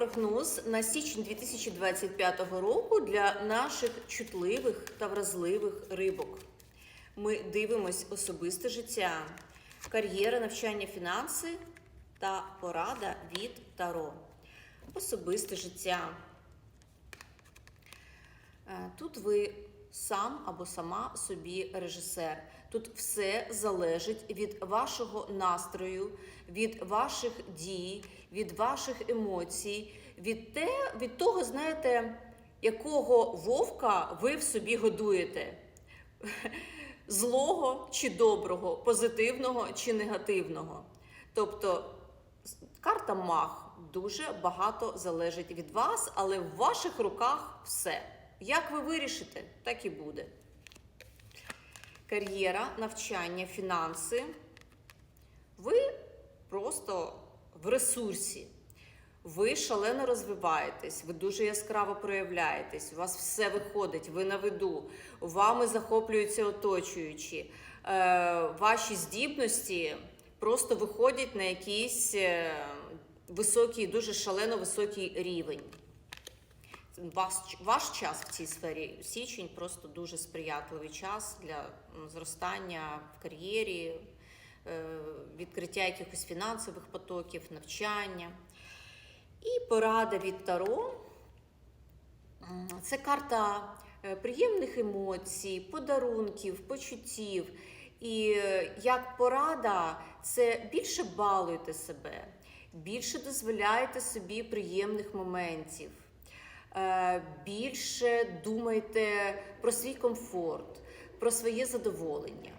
прогноз на січень 2025 року для наших чутливих та вразливих рибок. Ми дивимось особисте життя, кар'єра, навчання, фінанси та порада від Таро. Особисте життя. Е, Тут ви сам або сама собі режисер. Тут все залежить від вашого настрою, від ваших дій, від ваших емоцій, від, те, від того, знаєте, якого вовка ви в собі годуєте. Злого чи доброго, позитивного чи негативного. Тобто карта мах дуже багато залежить від вас, але в ваших руках все. Як ви вирішите, так і буде. Кар'єра, навчання, фінанси. Ви просто в ресурсі. Ви шалено розвиваєтесь, ви дуже яскраво проявляєтесь, у вас все виходить, ви на виду, вами захоплюються оточуючі. Е, ваші здібності просто виходять на якийсь е, високий, дуже шалено високий рівень. Ваш, ваш час в цій сфері січень просто дуже сприятливий час для зростання в кар'єрі, е, відкриття якихось фінансових потоків, навчання. І порада від Таро. Це карта е, приємних емоцій, подарунків, почуттів. І е, як порада, це більше балуйте себе, більше дозволяйте собі приємних моментів, більше думайте про свій комфорт, про своє задоволення.